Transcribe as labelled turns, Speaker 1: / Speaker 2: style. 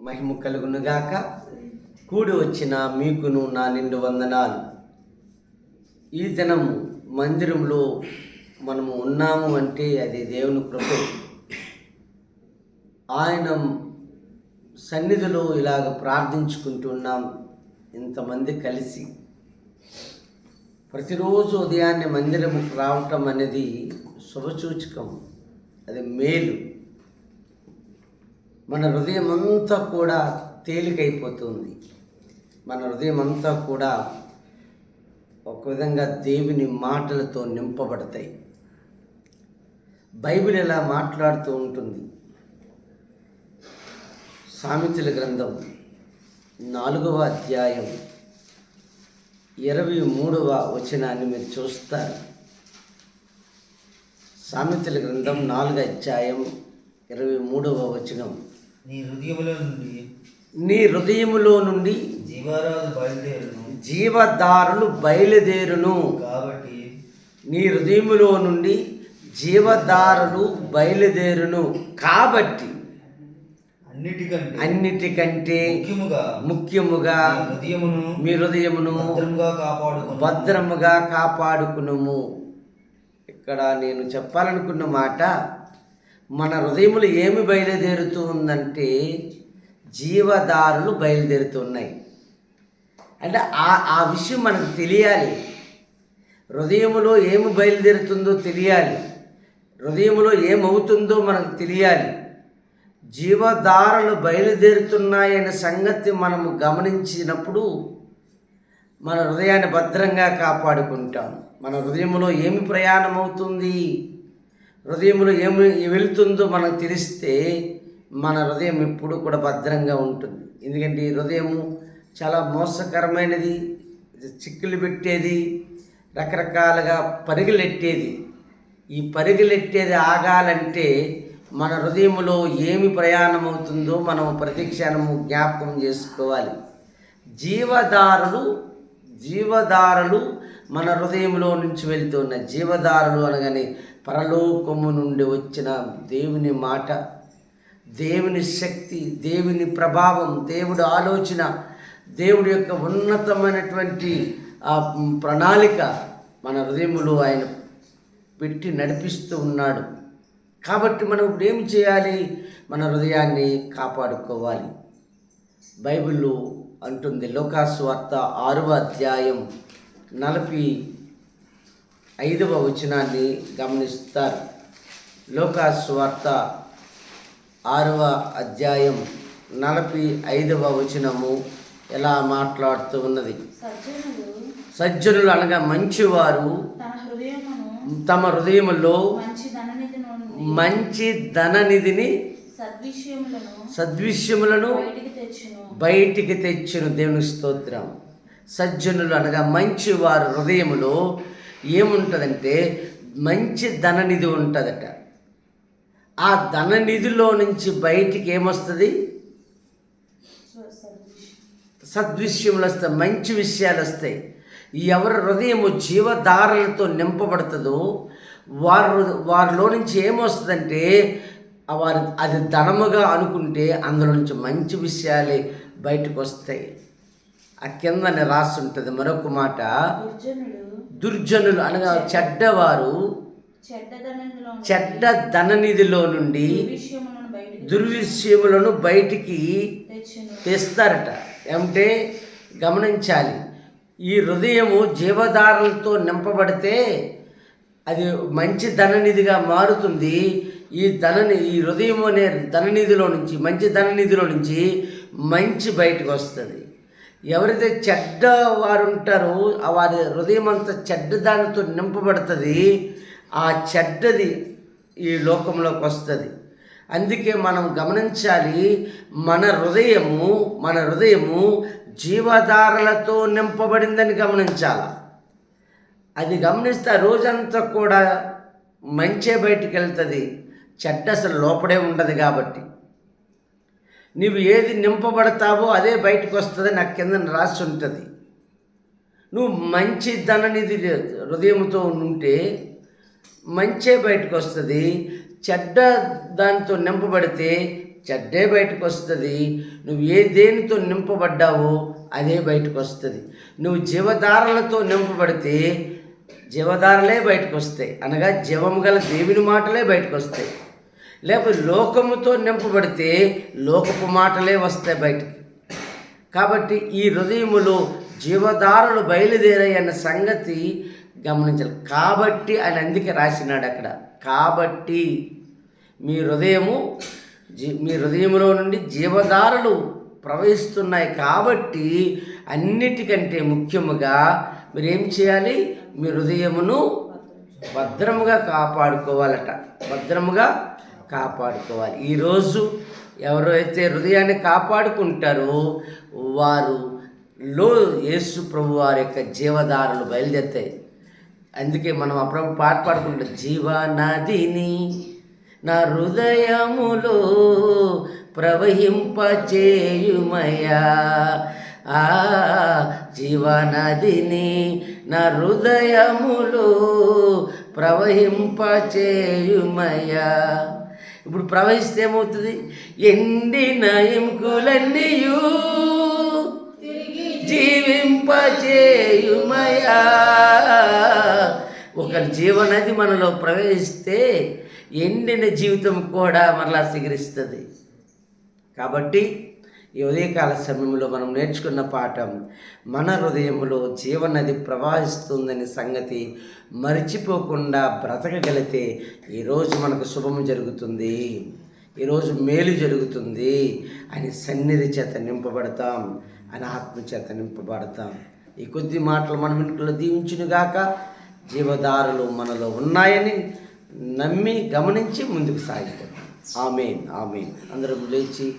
Speaker 1: మహిమ కలుగునుగాక. కూడి వచ్చిన మీకును నా నిండు వందనాలు. ఈ దినం మందిరంలో మనము ఉన్నాము అంటే అది దేవుని కృప. ఆయన సన్నిధిలో ఇలాగ ప్రార్థించుకుంటున్నాం ఇంతమంది కలిసి. ప్రతిరోజు ఉదయాన్నే మందిరముకు రావటం అనేది శుభసూచకం. అది మేలు. మన హృదయం అంతా కూడా తేలికైపోతుంది. మన హృదయం అంతా కూడా ఒక విధంగా దేవుని మాటలతో నింపబడతాయి. బైబిల్ ఎలా మాట్లాడుతూ ఉంటుంది? సామెతల గ్రంథం నాలుగవ అధ్యాయం ఇరవై మూడవ వచనాన్ని మీరు చూస్తారు. సామెతల గ్రంథం నాలుగు అధ్యాయం ఇరవై మూడవ వచనం.
Speaker 2: నీ హృదయములో నుండి
Speaker 1: నీ హృదయములో నుండి
Speaker 2: బయలుదేరును.
Speaker 1: జీవదారులు బయలుదేరును.
Speaker 2: కాబట్టి
Speaker 1: నీ హృదయములో నుండి జీవదారులు బయలుదేరును. కాబట్టి
Speaker 2: అన్నిటికంటే
Speaker 1: అన్నిటికంటే
Speaker 2: ముఖ్యముగా
Speaker 1: ముఖ్యముగా
Speaker 2: హృదయమును
Speaker 1: మీ హృదయమును
Speaker 2: భద్రంగా కాపాడుకుని
Speaker 1: భద్రముగా కాపాడుకునుము. ఇక్కడ నేను చెప్పాలనుకున్న మాట మన హృదయములు ఏమి బయలుదేరుతూ ఉందంటే జీవదారులు బయలుదేరుతున్నాయి. అంటే ఆ ఆ విషయం మనకు తెలియాలి. హృదయములో ఏమి బయలుదేరుతుందో తెలియాలి. హృదయములో ఏమవుతుందో మనకు తెలియాలి. జీవధారలు బయలుదేరుతున్నాయనే సంగతి మనము గమనించినప్పుడు మన హృదయాన్ని భద్రంగా కాపాడుకుంటాం. మన హృదయంలో ఏమి ప్రయాణం అవుతుంది హృదయంలో ఏమి వెళుతుందో మనకు తెలిస్తే మన హృదయం ఎప్పుడు కూడా భద్రంగా ఉంటుంది. ఎందుకంటే ఈ హృదయము చాలా మోసకరమైనది చిక్కులు పెట్టేది రకరకాలుగా పరుగులెట్టేది. ఈ పరుగులెట్టేది ఆగాలంటే మన హృదయంలో ఏమి ప్రయాణం అవుతుందో మనం ప్రతిక్షణము జ్ఞాపకం చేసుకోవాలి. జీవదారులు జీవదారులు మన హృదయంలో నుంచి వెళ్తున్న జీవదారులు అనగానే పరలోకము నుండి వచ్చిన దేవుని మాట దేవుని శక్తి దేవుని ప్రభావం దేవుడి ఆలోచన దేవుడి యొక్క ఉన్నతమైనటువంటి ఆ ప్రణాళిక మన హృదయములో ఆయన పెట్టి నడిపిస్తూ ఉన్నాడు. కాబట్టి మనం ఇప్పుడు ఏం చేయాలి? మన హృదయాన్ని కాపాడుకోవాలి. బైబిల్లో అంటుంది లోకాసు వార్త ఆరవ అధ్యాయం నలభై ఐదవ వచనాన్ని గమనిస్తారు. లోకాసు వార్త ఆరవ అధ్యాయం నలభై ఐదవ వచనము ఎలా మాట్లాడుతూ ఉన్నది? సజ్జనులు అనగా మంచివారు తమ హృదయములో
Speaker 3: మంచి
Speaker 1: ధననిధిని
Speaker 3: సద్విషయములను బయటికి తెచ్చిన.
Speaker 1: దేవుని స్తోత్రం. సజ్జనులు అనగా మంచి వారి హృదయములో ఏముంటుందంటే మంచి ధననిధి ఉంటుందట. ఆ ధననిధిలో నుంచి బయటికి ఏమొస్తుంది? సద్విషయములు వస్తాయి మంచి విషయాలు వస్తాయి ఎవరి హృదయము జీవధారలతో నింపబడుతుందో వారు వారిలో నుంచి ఏమొస్తుందంటే వారి అది ధనముగా అనుకుంటే అందులో నుంచి మంచి విషయాలే బయటకు వస్తాయి ఆ కిందని రాసి ఉంటుంది మరొక మాట. దుర్జనులు అనగా చెడ్డవారు
Speaker 3: చెడ్డ ధననిధిలో
Speaker 1: నుండి దుర్విషయములను బయటికి తెస్తారట. ఏమంటే గమనించాలి. ఈ హృదయము జీవధారలతో నింపబడితే అది మంచి ధననిధిగా మారుతుంది. ఈ ధనని ఈ హృదయం అనే ధననిధిలో నుంచి మంచి ధననిధిలో నుంచి మంచి బయటకు వస్తుంది. ఎవరైతే చెడ్డ వారు ఉంటారో వారి హృదయం అంతా చెడ్డ దానితో నింపబడుతుంది. ఆ చెడ్డది ఈ లోకంలోకి వస్తుంది అందుకే మనం గమనించాలి మన హృదయము మన హృదయము జీవధారలతో నింపబడిందని గమనించాలి. అది గమనిస్తే రోజంతా కూడా మంచే బయటికి వెళ్తుంది చెడ్డ అసలు లోపడే ఉండదు కాబట్టి. నీవు ఏది నింపబడతావో అదే బయటకు వస్తుంది నాకు కింద రాసి ఉంటుంది నువ్వు మంచి ధననిధి హృదయంతో ఉంటే మంచే బయటకు వస్తుంది చెడ్డ దానితో నింపబడితే చెడ్డే బయటకు వస్తుంది నువ్వు ఏ దేనితో నింపబడ్డావో అదే బయటకు వస్తుంది నువ్వు జీవధారలతో నింపబడితే జీవధారలే బయటకు వస్తాయి అనగా జీవము గల దేవుని మాటలే బయటకు వస్తాయి లేకపోతే లోకముతో నింపబడితే లోకపు మాటలే వస్తాయి బయటికి. కాబట్టి ఈ హృదయములో జీవదారులు బయలుదేరాయి అన్న సంగతి గమనించాలి. కాబట్టి ఆయన అందుకే రాసినాడు అక్కడ. కాబట్టి మీ హృదయము జీ మీ హృదయంలో నుండి జీవదారులు ప్రవహిస్తున్నాయి కాబట్టి అన్నిటికంటే ముఖ్యముగా మీరేం చేయాలి? మీ హృదయమును భద్రముగా కాపాడుకోవాలట. భద్రముగా కాపాడుకోవాలి. ఈరోజు ఎవరైతే హృదయాన్ని కాపాడుకుంటారో వారు లో యేసు ప్రభు వారి యొక్క జీవధారలు బయలుదేరుతాయి. అందుకే మనం అప్పుడప్పుడు పాట పాడుకుంటాం. జీవనదిని నా హృదయములో ప్రవహింపచేయుమయా ఆ జీవనదిని నా హృదయములో ప్రవహింపచేయుమయా ఇప్పుడు ప్రవహిస్తే ఏమవుతుంది? ఎండిన ఎముకలన్నీయు జీవింపచేయుమయా. ఒక జీవనది మనలో ప్రవేశిస్తే ఎండిన జీవితం కూడా మరలా స్వీకరిస్తుంది. కాబట్టి ఈ ఉదయకాల సమయంలో మనం నేర్చుకున్న పాఠం మన హృదయంలో జీవనది ప్రవహిస్తుందనే సంగతి మరిచిపోకుండా బ్రతకగలిగితే ఈరోజు మనకు శుభం జరుగుతుంది. ఈరోజు మేలు జరుగుతుంది అని సన్నిధి చేత నింపబడతాం అని ఆత్మ చేత నింపబడతాం. ఈ కొద్ది మాటలు మనం ఇంట్లో దీవించునుగాక జీవదారులు మనలో ఉన్నాయని నమ్మి గమనించి ముందుకు సాగిపోతాం. Amen amen. అందరం లేచి